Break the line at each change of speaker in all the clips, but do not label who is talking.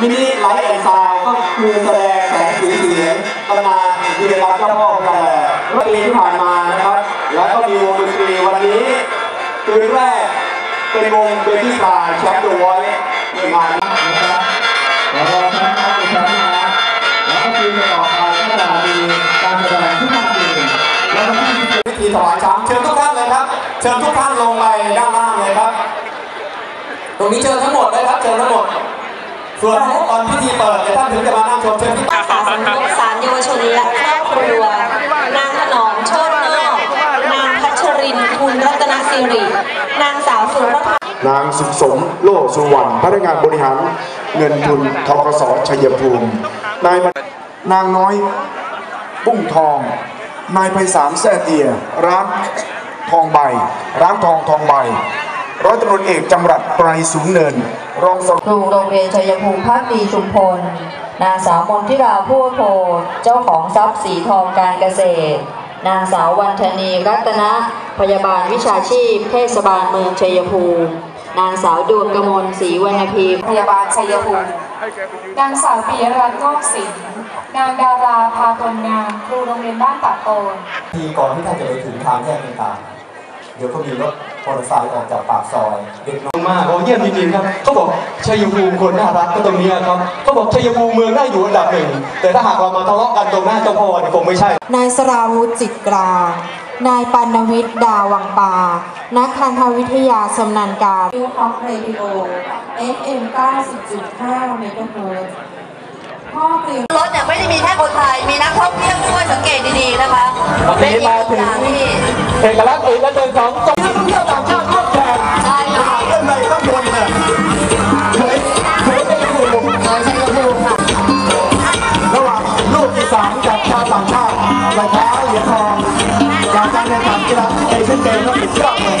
มินิไลท์แอนด์ซาวก็คือแสดงแสงสีเสียงตำนานวีรกรรมเจ้าพ่อกันแหละเมื่อปีที่ผ่านมานะครับ แล้วก็มีวงดนตรีวันนี้คืนแรกเป็นวงเบบี้สาแชมป์ตัวไว้งานนะครับแล้วก็แชมป์ก็เป็นแชมนะแล้วก็ปีต่อไปก็จะมีการแสดงทุกภาคปีแล้วก็ที่พิธีถวายช้างเชิญทุกท่านเลยครับ เชิญทุกท่านลงไปด้านล่างเลยครับ ตรงนี้เชิญทั้งหมดเลยครับ เชิญทั้งหมด ส่วนตอนพิธีเปิดเดี๋ยวท่านถึงจะมานั่งชมเชิญที่
สาสำนักสารเยาวชนและครอบครัว นางถนอมโชตินอกนางพัชรินคุณรัตนสิริ นางสาวสุรพัฒน์
นางสุขสมโลสุวรรณพนักงานบริหารเงินทุนทกสชัยภูมิ นายมนางน้อยปุ้งทอง นายไพศาลแซ่เตีย ร้านทองใบ ร้านทองทองใบ ร้อยตำรวจเอกจำรัดไพรสูงเนิน รองส
ครูโรงเรียนชัยภูมิภาคดีชุมพล นางสาวมนทิราผู้โพธิ์เจ้าของทรัพย์สีทองการเกษตร นางสาววันธนีรัตนะ พยาบาลวิชาชีพ เทศบาลเมืองชัยภูมิ นางสาวดวงกมลศรีวรรณพีพยาบาลชัยภูมิ
นางสาวปิยรัตน์งอกสินนางดาราพาพลงามครูโรงเรียนบ้านปากโตน
ทีก่อนที่ท่านจะไปถึงทางแยกต่างๆเดี๋ยวก็มีรถ มอเตอร์ไซค์ออกจากปากซอยเด็กน้อยมากโอ้เยี่ยมจริงๆครับเขาบอกชัยภูมิคนน่ารักก็ตรงเนี้ยครับเขาบอกชัยภูมิเมืองน่าอยู่อันดับหนึ่งแต่ถ้าหากเรามาทะเลาะกันตรงหน้าเจ้าพ่อเนี่ยคงไม่ใช่
นายสราวุธจิตกลางนายปัณวิทย์ดาวังปา นักทันตวิทยาสำนันการ
นิวฮอกเรดิโอ FM 90.5เมกะเฮิรตซ์พ่อเกรียง
รถเนี่ย ไม่ได้มีแค่คนไทย มีนักท่องเที่ยวด้วยสังเกตดีๆนะคะ
วันนี้มาถึง
เป็นอีกหนึ่งอย่างที่
เอกลักษณ์อื่นและเดินสองตรงที่ท่องเที่ยวต่างชาติร่วมแข่ง
ใช่ค่ะ
เรื่องอะไรต้องวนเนี่ยเคยเคยได้ยินผม
โดยชัยภูมิค่ะ
ระหว่างลูกอีสานกับชาวต่างชาติไปคว้าเหรียญทองจากการแข่งขันกีฬาเอเชียนเกมส์ครับสุดยอดเลย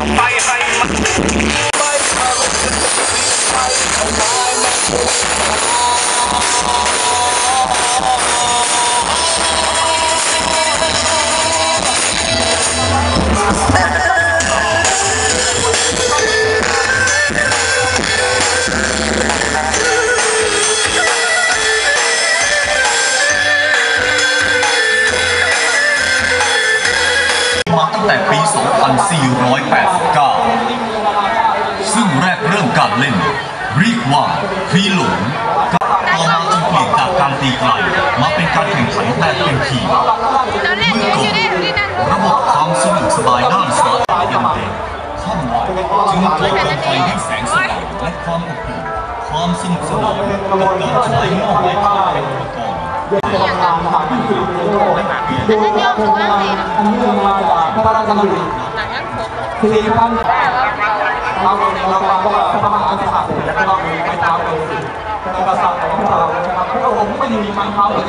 า
2489 ซึ่งแรกเริ่มการเล่นเรียกว่าคลีหลงต่อมาจึงเปลี่ยนจากการตีไกลมาเป็นการแข่งขันแบบเป็นทีมเมื่อก่อนระบบความสะดวกสบายด้านสายตายังเด็กข้ามาจึงถูกกำไฟด้วยแสงสว่างและความอบอุ่นความสนุกสนานกับการใช้หม้อไม้ผ้าเป็น อุปกรณ์
ทำงานนะครับที่สุดในโลกดูว่าโครงงานอันนี้มาจากพระราชดำริสี่พันเราเราฟังว่าพระมหากษัตริย์จะต้องมีไม้เท้าเป็นสิ่งแต่กษัตริย์ของเราครับพระองค์ไม่มีมันเท้าเลย